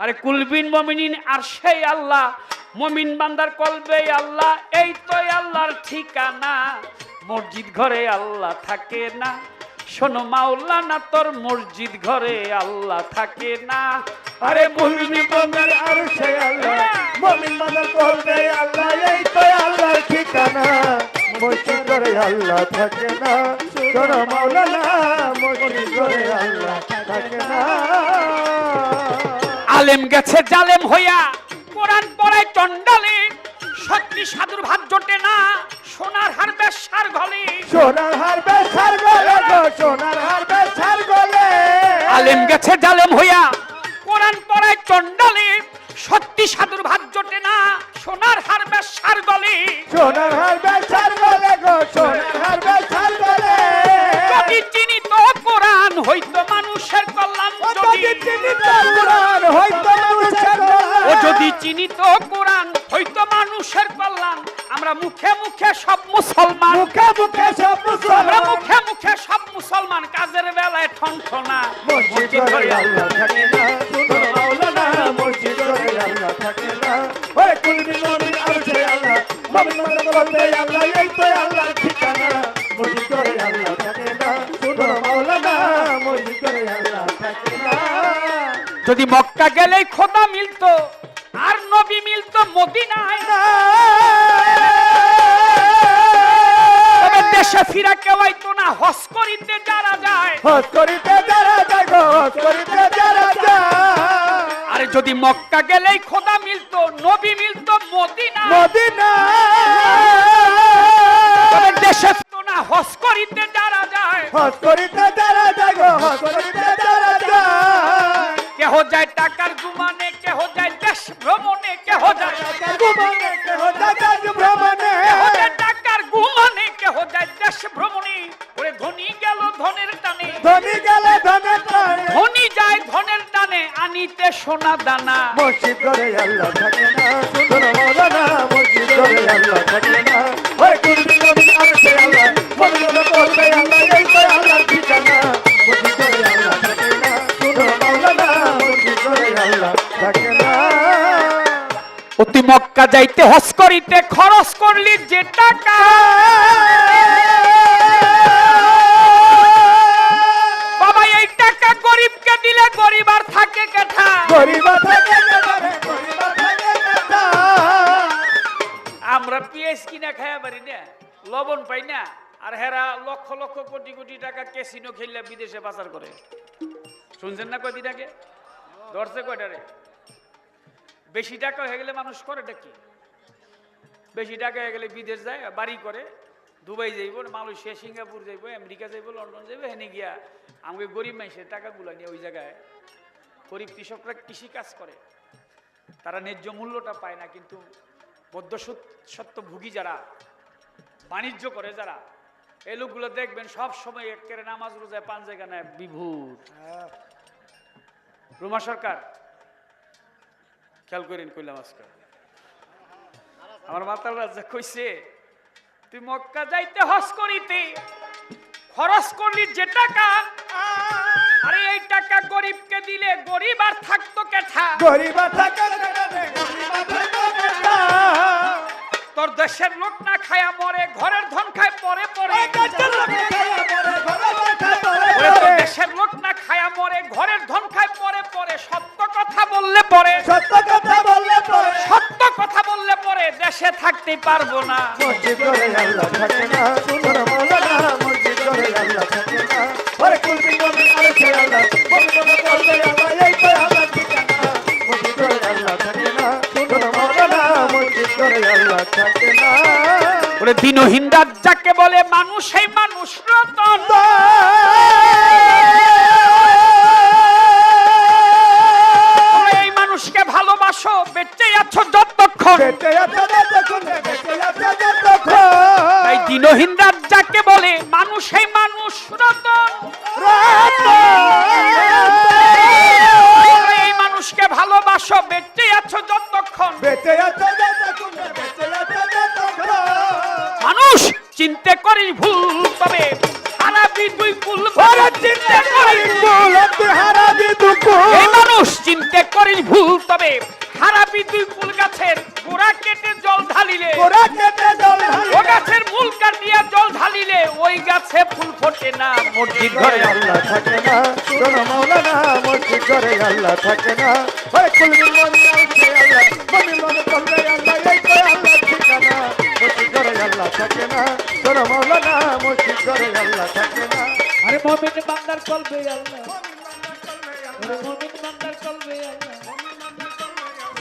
আরে কুলবিন মমিনিন, আর সেই আল্লাহ। মমিন বান্দার কলবে আল্লাহ, এই তো আল্লাহর ঠিকানা। মসজিদ ঘরে আল্লাহ থাকে না। শোনো মাওলানা, তোর মসজিদ ঘরে আল্লাহ থাকে না। আরে মুমিন বান্দার আর সেই আল্লাহ। মুমিন বান্দার করবে আল্লাহ, এই তো আল্লাহর ঠিকানা। মসজিদ করে আল্লাহ থাকে না। শোনো মাওলানা, মসজিদ করে আল্লাহ থাকে না। আলেম গেছে জালেম হইয়া। কোরআন পড়ায় চন্ডালে সত্যি সাধুর ভাত জোটে না। সোনার হার বেশার গলে। সোনার হার বেসার গলে গো সোনার হার বেসার গলে। আলেম গেছে জালেম হইয়া। কোরআন পড়ায় চন্ডালে সত্যি সাধুর ভাত জোটে না। সোনার হার বেশার গলে। সোনার হার বেসার গলে গো সোনার হার বেসার গলে। যদি চিনি তো কোরআন হইতো মানুষের কল্যাণ ও যদি যদি চিনি তো কোরআন হয়তো মানুষের কল্যাণ। আমরা মুখে মুখে সব মুসলমান। মুখে মুখে সব আমরা মুসলমান মুখে মুখে সব মুসলমান। কাজের বেলায় ঠনঠনা মসজিদ আল্লাহ থাকে না শুনো মাওলানা মসজিদ আল্লাহ থাকে না। ওরে কুলবি মুমিন আরশে আল্লাহ। মুমিন বলবে আল্লাহ এই তো আল্লাহর ঠিকানা। যদি মক্কা গেলেই খোদা মিলতো আর নবী মিলতো মদিনায়। তবে দেশে ফিরা কেউ আইতো না হস করিতে যারা যায়। হজ করিতে যারা যায় গো হজ করিতে যারা যায়। আরে যদি মক্কা গেলেই খোদা মিলতো নবী মিলতো মদিনা মদিনা তবে দেশে ফিরতো না হস করিতে যারা যায়। হজ করিতে যারা যায় গো হজ করিতে যারা যায় কেহ যায় টাকার গুমানে কেহ যায় দেশ ভ্রমণে কেহ যায় ভ্রমণে কেহ যায় দেশ ভ্রমণে। কেহ যায় টাকার গুমানে কেহ যায় দেশ ভ্রমণে। ওরে ধনী গেল ধনের টানে। ধনী গেলে ধনে প্রাণে ধনী যায় ধনের টানে আনিতে সোনা দানা। মসজিদ করে আল্লাহ থাকে না সুন্দর মৌলানা মসজিদ করে আল্লাহ থাকে না। ওই কুলবি নবী আরশে আল্লাহ। মদিনা করবে আল্লাহ এই তো আল্লাহর ঠিকানা। যাইতে হস করিতে খরচ করলি যে টাকা। বাবা এই টাকা গরিবকে দিলে গরিব আর থাকে কেঠা গরিবা থাকে। আমরা পিএস কিনা খায়া পারি না লবণ পাই না আর হেরা লক্ষ লক্ষ কোটি কোটি টাকা ক্যাসিনো খেললে বিদেশে পাচার করে। শুনছেন না কয়দিন আগে? ধরছে কয়টারে বেশি টাকা হয়ে গেলে মানুষ করে কি? বেশি টাকা হয়ে গেলে বিদেশ যায় বাড়ি করে দুবাই যাইব মালয়েশিয়া সিঙ্গাপুর যাইব আমেরিকা যাইব লন্ডন যাইব হেনে গিয়া আমাকে গরিব মানুষের টাকাগুলো নিয়ে ওই জায়গায় গরিব কৃষকরা কৃষি কাজ করে। তারা ন্যায্য মূল্যটা পায় না কিন্তু বদ্ধ সত্য ভুগি যারা বাণিজ্য করে যারা এই লোকগুলো দেখবেন সব সময় একেবারে নামাজ রোজায় পান জায়গা নেয় বিভূত রুমা সরকার খেয়াল করেন কইলাম আজকে। আমার মাতাল রাজা কইছে তুই মক্কা যাইতে হস করিতে খরচ করলি যে টাকা আরে এই টাকা গরিবকে দিলে গরিব আর থাকতো কেঠা গরিব আর থাকতো কেঠা তোর দেশের লোক থাকতে পারব না। মসজিদ করে আল্লাহ থাকে না সুন্দর মৌলানা মসজিদ করে আল্লাহ থাকে না। ওরে কুলবি নবী আরশে আল্লাহ মদিনা করবে আল্লাহ এই তো আল্লাহ ঠিকানা। মসজিদ করে আল্লাহ থাকে না সুন্দর মৌলানা মসজিদ করে আল্লাহ থাকে না। ওরে দিনহীন রাত যাকে বলে মানুষ এই মানুষ রতন। এই মানুষকে ভালোবাসো বেঁচে আছো যতক্ষণ। বেঁচে আছে যতক্ষণ বেঁচে আছে যতক্ষণ। মানুষ চিনতে করিস ভুল তবে হারাবি চিন্তা ভুল তুই এই মানুষ চিনতে করিস ভুল তবে হারাবি তুই ফুল গাছের গোড়া কেটে জল ঢালিলে। গোরা কেটে জল ঢালি মূল কাটিয়া জল ঢালিলে ওই গাছে ফুল ফোটে না মসজিদ ঘরে আল্লাহ থাকে না। কোন মাওলানা মসজিদ ঘরে আল্লাহ থাকে না। ওই কুলবি মনি আছে আল্লাহ মনি মনে করলে আল্লাহ এই তো আল্লাহ ঠিকানা। মসজিদ ঘরে আল্লাহ থাকে না। কোন মাওলানা মসজিদ ঘরে আল্লাহ থাকে না। আরে মমিন বান্দার কলবে আল্লাহ। আরে মমিন বান্দার কলবে আল্লাহ।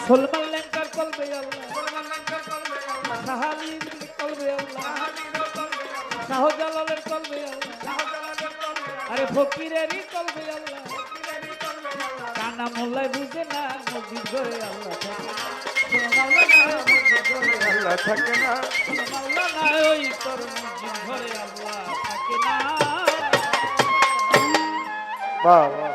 সলমান লেঙ্কার কলবে আল্লাহ। আল্লাহ। শাহজালালের কলবে আরে ফকিরেরই কলবে আল্লাহ। কানা মোল্লাই বুঝে না, মসজিদ ঘরে আল্লাহ আল্লাহ থাকে না। কোনো মাওলানা ওই তোর মসজিদ ঘরে আল্লাহ থাকে না বাবা